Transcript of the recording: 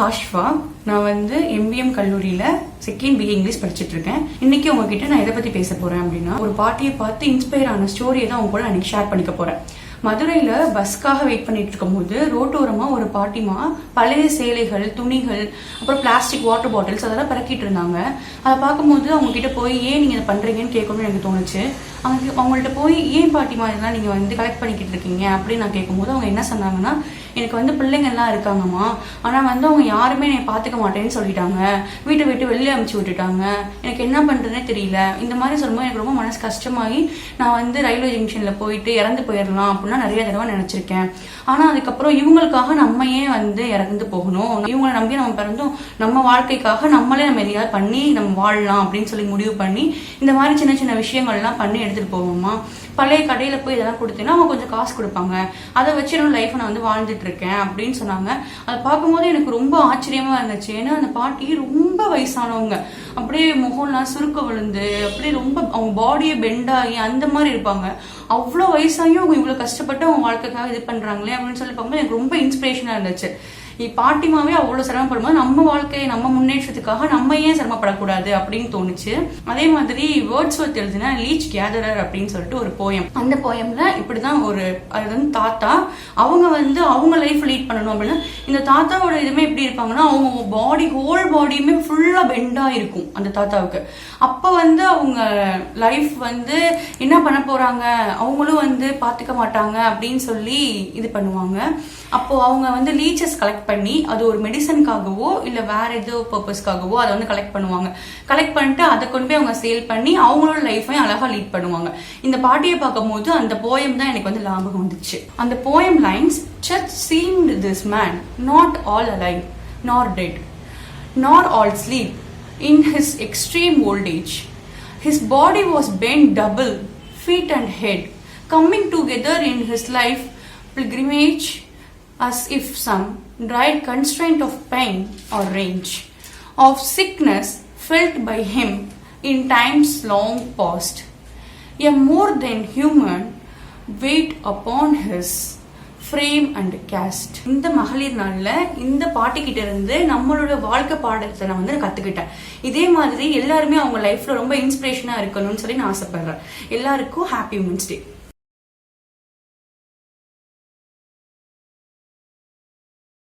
காஷ்வா நான் வந்து எம்பிஎம் கல்லூரியில செகண்ட் பிஏ இங்கிலீஷ் படிச்சிட்டு இருக்கேன் இன்னைக்கு உங்ககிட்ட நான் எதை பத்தி பேச போறேன் அப்படின்னா ஒரு பாட்டியை பார்த்து இன்ஸ்பயர் ஆன ஸ்டோரியை தான் உங்க கூட நான் ஷேர் பண்ணிக்க போறேன். மதுரையில் பஸ்க்காக வெயிட் பண்ணிட்டு இருக்கும்போது ரோட்டோரமாக ஒரு பாட்டிமா பழைய சேலைகள் துணிகள் அப்புறம் பிளாஸ்டிக் வாட்டர் பாட்டில்ஸ் அதெல்லாம் பறக்கிட்டு இருந்தாங்க. அதை பார்க்கும்போது அவங்க கிட்ட போய் ஏன் நீங்கள் இதை பண்ணுறீங்கன்னு கேட்கணும்னு எனக்கு தோணுச்சு. அவங்க அவங்கள்ட்ட போய் ஏன் பாட்டிமா இதெல்லாம் நீங்கள் வந்து கலெக்ட் பண்ணிக்கிட்டு இருக்கீங்க? அப்படின்னு நான் கேட்கும்போது அவங்க என்ன சொன்னாங்கன்னா எனக்கு வந்து பிள்ளைங்கள்லாம் இருக்காங்கம்மா. ஆனால் வந்து அவங்க யாருமே என்னை பார்த்துக்க மாட்டேன்னு சொல்லிட்டாங்க. வீட்டை விட்டு வெளியே அமுச்சு விட்டுட்டாங்க. எனக்கு என்ன பண்ணுறதுனே தெரியல. இந்த மாதிரி சொல்லும்போது எனக்கு ரொம்ப மனசு கஷ்டமாகி நான் வந்து ரயில்வே ஜங்ஷனில் போயிட்டு இறந்து போயிடலாம் அப்படின்னு நிறைய தடவை நினைச்சிருக்கேன். ஆனா அதுக்கப்புறம் இவங்களுக்காக நம்ம ஏன் வந்து இறந்து போகணும். இவங்களை நம்பி நம்ம பிறந்தோம் நம்ம வாழ்க்கைக்காக நம்மளே நம்ம எதையாவது பண்ணி நம்ம வாழலாம் அப்படின்னு சொல்லி முடிவு பண்ணி இந்த மாதிரி சின்ன சின்ன விஷயங்கள்லாம் பண்ணி எடுத்துட்டு போவோமா? பழைய கடையில போய் இதெல்லாம் கொடுத்தீங்கன்னா அவங்க கொஞ்சம் காசு கொடுப்பாங்க. அதை வச்சு என்னோட லைஃப் நான் வந்து வாழ்ந்துட்டு இருக்கேன் அப்படின்னு சொன்னாங்க. அதை பார்க்கும்போது எனக்கு ரொம்ப ஆச்சரியமா இருந்துச்சு. ஏன்னா அந்த பாட்டி ரொம்ப வயசானவங்க. அப்படியே முகம்லாம் சுருக்க விழுந்து அப்படியே ரொம்ப அவங்க பாடியை பெண்ட் ஆகி அந்த மாதிரி இருப்பாங்க. அவ்வளோ வயசாகியும் அவங்க இவ்வளோ கஷ்டம் கஷ்டப்பட்டு அவங்க வாழ்க்கைக்காக இது பண்றாங்களே அப்படின்னு சொல்லி பார்க்கும்போது எனக்கு ரொம்ப இன்ஸ்பிரேஷனா இருந்துச்சு. பாட்டிமாவே அவ்வளவு சிரமப்படும்போது நம்ம வாழ்க்கை நம்ம முன்னேற்றத்துக்காக நம்ம ஏன் சிரமப்படக்கூடாது அப்படின்னு தோணுச்சு. அதே மாதிரி வேர்ட்ஸ் ஒர்த் எழுதின லீச் கேதரர் அப்படின்னு சொல்லிட்டு ஒரு போயம் அந்த போயம்ல இப்படிதான் ஒரு அது வந்து தாத்தா அவங்க வந்து அவங்க லைஃப் லீட் பண்ணணும் அப்படின்னா. இந்த தாத்தாவோட இதுமே எப்படி இருப்பாங்கன்னா அவங்க பாடி ஹோல் பாடியுமே ஃபுல்லா பெண்டா இருக்கும் அந்த தாத்தாவுக்கு. அப்ப வந்து அவங்க லைஃப் வந்து என்ன பண்ண போறாங்க? அவங்களும் வந்து பாத்துக்க மாட்டாங்க அப்படின்னு சொல்லி இது பண்ணுவாங்க. அப்போ அவங்க வந்து லீச்சஸ் கலெக்ட் பண்ணி அது ஒரு மெடிசனுக்காகவோ இல்ல வேற ஏதோ பர்பஸ்க்காகவோ அதை வந்து கலெக்ட் பண்ணுவாங்க. கலெக்ட் பண்ணிட்டு அதை கொண்டு போய் அவங்க சேல் பண்ணி அவங்களோட லைஃபையும் அழகா லீட் பண்ணுவாங்க. இந்த பாட்டியை பார்க்கும்போது அந்த போயம் தான் எனக்கு வந்து லாபகம் வந்துச்சு. அந்த poem lines search seemed this man not all alive nor dead nor all asleep in his extreme old age. His body was bent double, feet and head, coming together in his life pilgrimage as if some dried constraint of pain or range, of sickness felt by him in times long past. A more than human weight upon his frame and cast இந்த மகளிர் நாளில் இந்த பாட்டிக்கிட்ட இருந்து நம்மளோட வாழ்க்கை பாடத்தை நான் வந்து கற்றுக்கிட்டேன் இதே மாதிரி எல்லாருமே அவங்க லைஃப்பில் ரொம்ப இன்ஸ்பிரேஷனாக இருக்கணும்னு சொல்லி நான் ஆசைப்படுறேன். எல்லாருக்கும் ஹாப்பி உமன்ஸ் டே